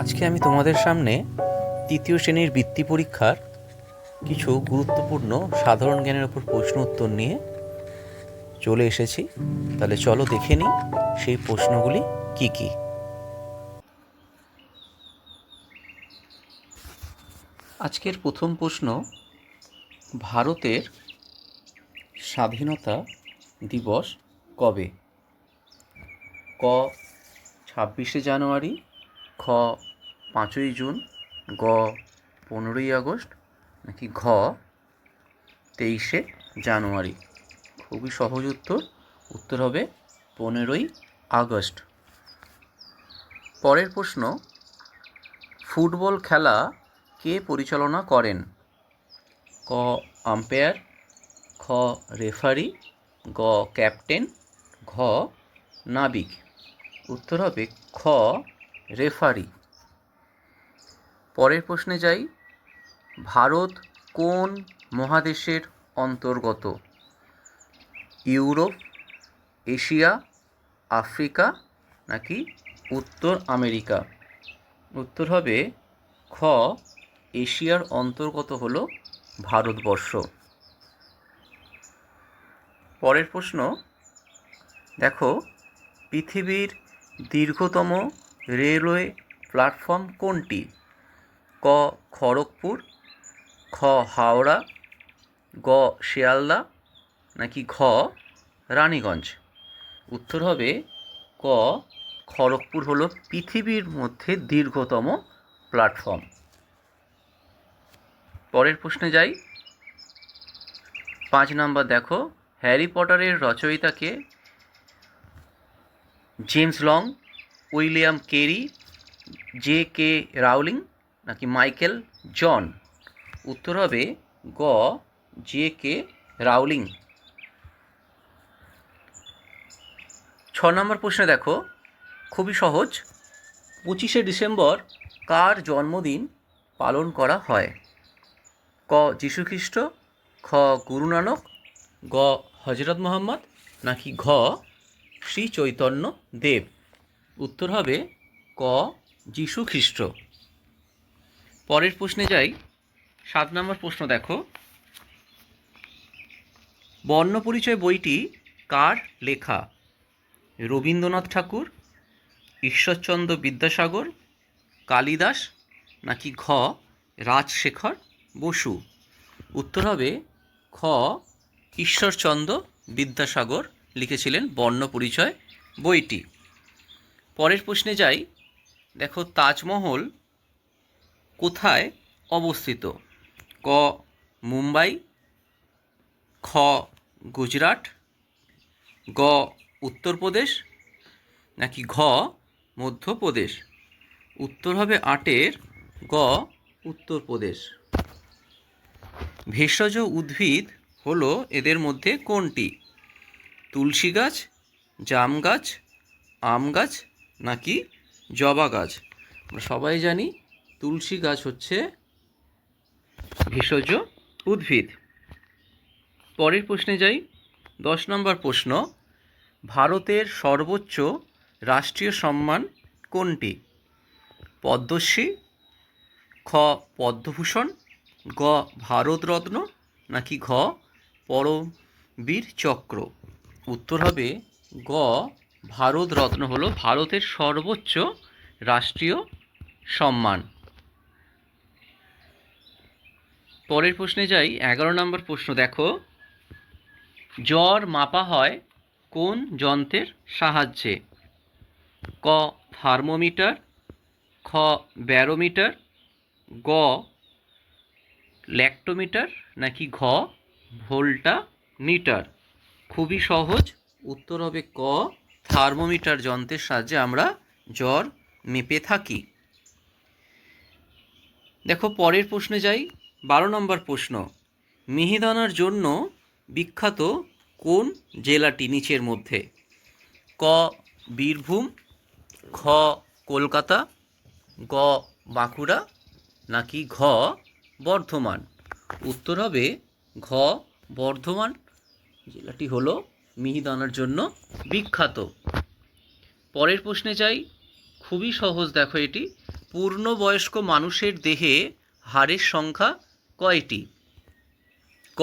আজকে আমি তোমাদের সামনে তৃতীয় শ্রেণির বৃত্তি পরীক্ষার কিছু গুরুত্বপূর্ণ সাধারণ জ্ঞানের উপর প্রশ্ন উত্তর নিয়ে চলে এসেছি। তাহলে চলো দেখে নিই সেই প্রশ্নগুলি কি কি। আজকের প্রথম প্রশ্ন, ভারতের স্বাধীনতা দিবস কবে? ক, ছাব্বিশে জানুয়ারি খ পাঁচই জুন, গ পনেরোই আগস্ট, নাকি ঘ তেইশে জানুয়ারি? খুবই সহজ উত্তর। উত্তর হবে পনেরোই আগস্ট। পরের প্রশ্ন, ফুটবল খেলা কে পরিচালনা করেন? ক আম্পায়ার, খ রেফারি, গ ক্যাপ্টেন, ঘ নাবিক। উত্তর হবে খ রেফারি। পরের প্রশ্নে যাই। ভারত কোন মহাদেশের অন্তর্গত? ইউরোপ, এশিয়া, আফ্রিকা নাকি উত্তর আমেরিকা? উত্তর হবে খ, এশিয়ার অন্তর্গত হল ভারতবর্ষ। পরের প্রশ্ন, দেখো, পৃথিবীর দীর্ঘতম রেলওয়ে প্ল্যাটফর্ম কোনটি? ক, খড়গপুর, খ, হাওড়া, গ, শিয়ালদা, নাকি ঘ, রানীগঞ্জ? উত্তর হবে ক, খড়গপুর হলো পৃথিবীর মধ্যে দীর্ঘতম প্ল্যাটফর্ম। পরের প্রশ্নে যাই। পাঁচ নাম্বার দেখো, হ্যারি পটারের রচয়িতাকে James Long William Carey, J K Rowling নাকি মাইকেল জন? উত্তর হবে গ, জে কে রাউলিং। ছ নম্বর প্রশ্নে দেখো, খুবই সহজ। পঁচিশে ডিসেম্বর কার জন্মদিন পালন করা হয়? ক যীশুখ্রিস্ট খ, গুরু নানক, গ, হজরত মোহাম্মদ নাকি ঘ, শ্রী চৈতন্য দেব? উত্তর হবে ক, যীশু খ্রিস্ট। পরের প্রশ্নে যাই। সাত নম্বর প্রশ্ন দেখো। বর্ণ পরিচয় বইটি কার লেখা? রবীন্দ্রনাথ ঠাকুর, ঈশ্বরচন্দ্র বিদ্যাসাগর, কালিদাস, নাকি ঘ, রাজশেখর বসু? উত্তর হবে খ, ঈশ্বরচন্দ্র বিদ্যাসাগর লিখেছিলেন বর্ণ পরিচয় বইটি। পরের প্রশ্নে যাই। দেখো তাজমহল কোথায় অবস্থিত? ক, মুম্বাই, খ, গুজরাট, গ, উত্তরপ্রদেশ, নাকি ঘ, মধ্যপ্রদেশ? উত্তর হবে আটের, গ, উত্তরপ্রদেশ। ভেষজ উদ্ভিদ হলো এদের মধ্যে কোনটি? তুলসী গাছ, জাম গাছ, আম গাছ নাকি জবা গাছ? আমরা সবাই জানি তুলসী গাছ হচ্ছে ভেষজ উদ্ভিদ। পরের প্রশ্নে যাই। দশ নম্বর প্রশ্ন, ভারতের সর্বোচ্চ রাষ্ট্রীয় সম্মান কোনটি? পদ্মশ্রী, খ, পদ্মভূষণ, গ, ভারতরত্ন, নাকি ঘ পরমবীর চক্র উত্তর হবে গ ভারতরত্ন হলো ভারতের সর্বোচ্চ রাষ্ট্রীয় সম্মান। পরের প্রশ্নে যাই, এগারো নম্বর প্রশ্ন দেখো। জ্বর মাপা হয় কোন যন্ত্রের সাহায্যে? ক, থার্মোমিটার, খ, ব্যারোমিটার, গ, ল্যাক্টোমিটার নাকি ঘ ভোল্টা মিটার খুবই সহজ উত্তর হবে ক। থার্মোমিটার যন্ত্রের সাহায্যে আমরা জ্বর মেপে থাকি। দেখো, পরের প্রশ্নে যাই। বারো নম্বর প্রশ্ন, মিহিদানার জন্য বিখ্যাত কোন জেলাটি নিচের মধ্যে? ক, বীরভূম, খ, কলকাতা, গ, বাঁকুড়া, নাকি ঘ, বর্ধমান? উত্তর হবে ঘ, বর্ধমান। জেলাটি হলো মিহিদানার জন্য বিখ্যাত। পরের প্রশ্নে যাই। খুবই সহজ, দেখো এটি। পূর্ণবয়স্ক মানুষের দেহে হাড়ের সংখ্যা কয়টি? ক,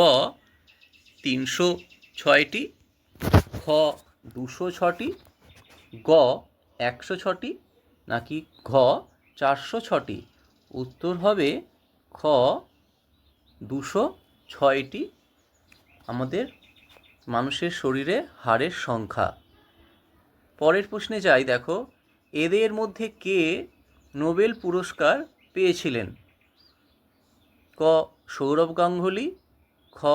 তিনশো ছয়টি। খ, দুশো ছটি গ, একশো ছটি নাকি ঘ, চারশো ছটি উত্তর হবে খ, দুশো ছয়টি। আমাদের মানুষের শরীরে হাড়ের সংখ্যা। পরের প্রশ্নে যাই, দেখো, এদের মধ্যে কে নোবেল পুরস্কার পেয়েছিলেন? ক, সৌরভ গাঙ্গুলি, খ,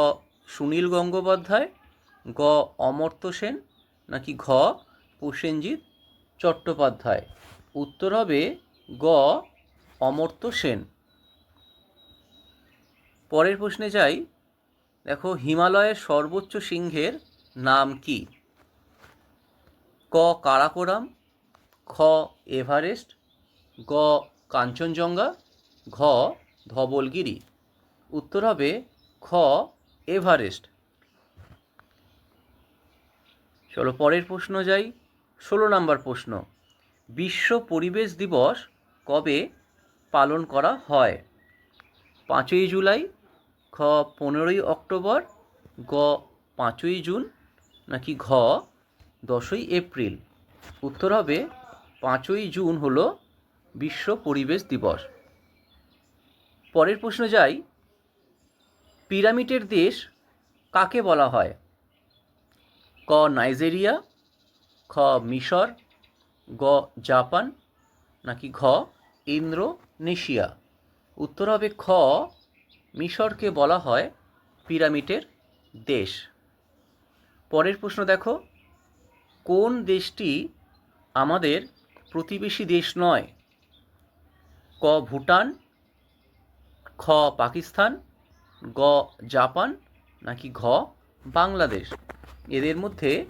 সুনীল গঙ্গোপাধ্যায়, গ, অমর্ত্য সেন, নাকি ঘ প্রসেনজিৎ চট্টোপাধ্যায়? উত্তর হবে গ, অমর্ত্য সেন। পরের প্রশ্নে যাই দেখো, হিমালয়ের সর্বোচ্চ সিংহের নাম কি? ক, কারাকোরাম, খ, এভারেস্ট, গ, কাঞ্চনজঙ্ঘা, ঘ, ধবলগিরি। উত্তর হবে খ, এভারেস্ট। চলো, পরের প্রশ্ন যাই। ষোলো নম্বর প্রশ্ন। বিশ্ব পরিবেশ দিবস কবে পালন করা হয়? পাঁচই জুলাই খ পনেরোই অক্টোবর, গ পাঁচই জুন, নাকি ঘ দশই এপ্রিল। উত্তর হবে, পাঁচই জুন হলো বিশ্ব পরিবেশ দিবস। পরের প্রশ্ন যাই, পিরামিডের দেশ কাকে বলা হয়? ক নাইজেরিয়া, খ মিশর, গ জাপান, নাকি ঘ ইন্দ্রোনেশিয়া উত্তর হবে, খ মিশরকে বলা হয় পিরামিডের দেশ। পরের প্রশ্ন দেখো, কোন দেশটি আমাদের প্রতিবেশী দেশ নয়? ক, ভুটান, খ, পাকিস্তান, গ, জাপান, নাকি ঘ, বাংলাদেশ? এদের মধ্যে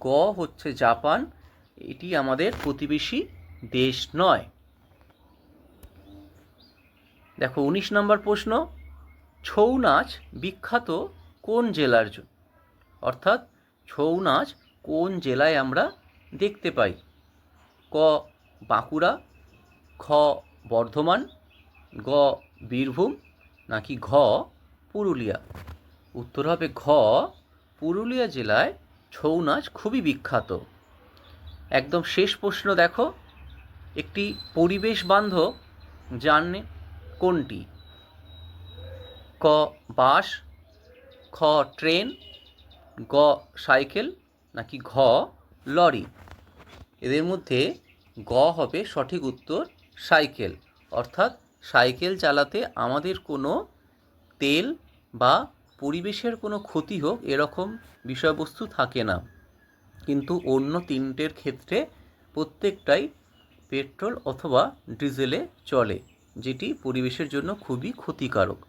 গ হচ্ছে জাপান, এটি আমাদের প্রতিবেশী দেশ নয়। দেখো, উনিশ নম্বর প্রশ্ন ছৌ নাচ বিখ্যাত কোন জেলার জন্য অর্থাৎ ছৌ নাচ কোন জেলায় আমরা দেখতে পাই? ক, বাঁকুড়া, খ, বর্ধমান, গ, বীরভূম, নাকি ঘ, পুরুলিয়া? উত্তর হবে ঘ, পুরুলিয়া জেলায় ছৌ নাচ খুবই বিখ্যাত। একদম শেষ প্রশ্ন দেখো, একটি পরিবেশ বান্ধব জানে কোনটি? ক বাস, খ ট্রেন, গ সাইকেল, নাকি ঘ লরি। এদের মধ্যে গ হবে সঠিক উত্তর সাইকেল। অর্থাৎ সাইকেল চালাতে আমাদের কোনো তেল বা পরিবেশের কোনো ক্ষতি হোক এরকম বিষয়বস্তু থাকে না। কিন্তু অন্য তিনটের ক্ষেত্রে প্রত্যেকটাই পেট্রোল অথবা ডিজেলে চলে, যেটি পরিবেশের জন্য খুবই ক্ষতিকারক।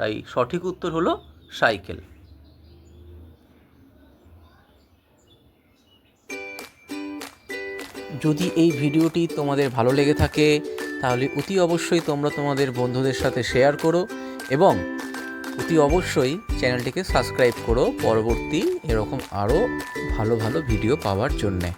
তাই সঠিক উত্তর হলো সাইকেল। যদি এই ভিডিওটি তোমাদের ভালো লেগে থাকে, তাহলে অতি অবশ্যই তোমরা তোমাদের বন্ধুদের সাথে শেয়ার করো এবং অতি অবশ্যই চ্যানেলটিকে সাবস্ক্রাইব করো পরবর্তী এরকম আরও ভালো ভালো ভিডিও পাওয়ার জন্যে।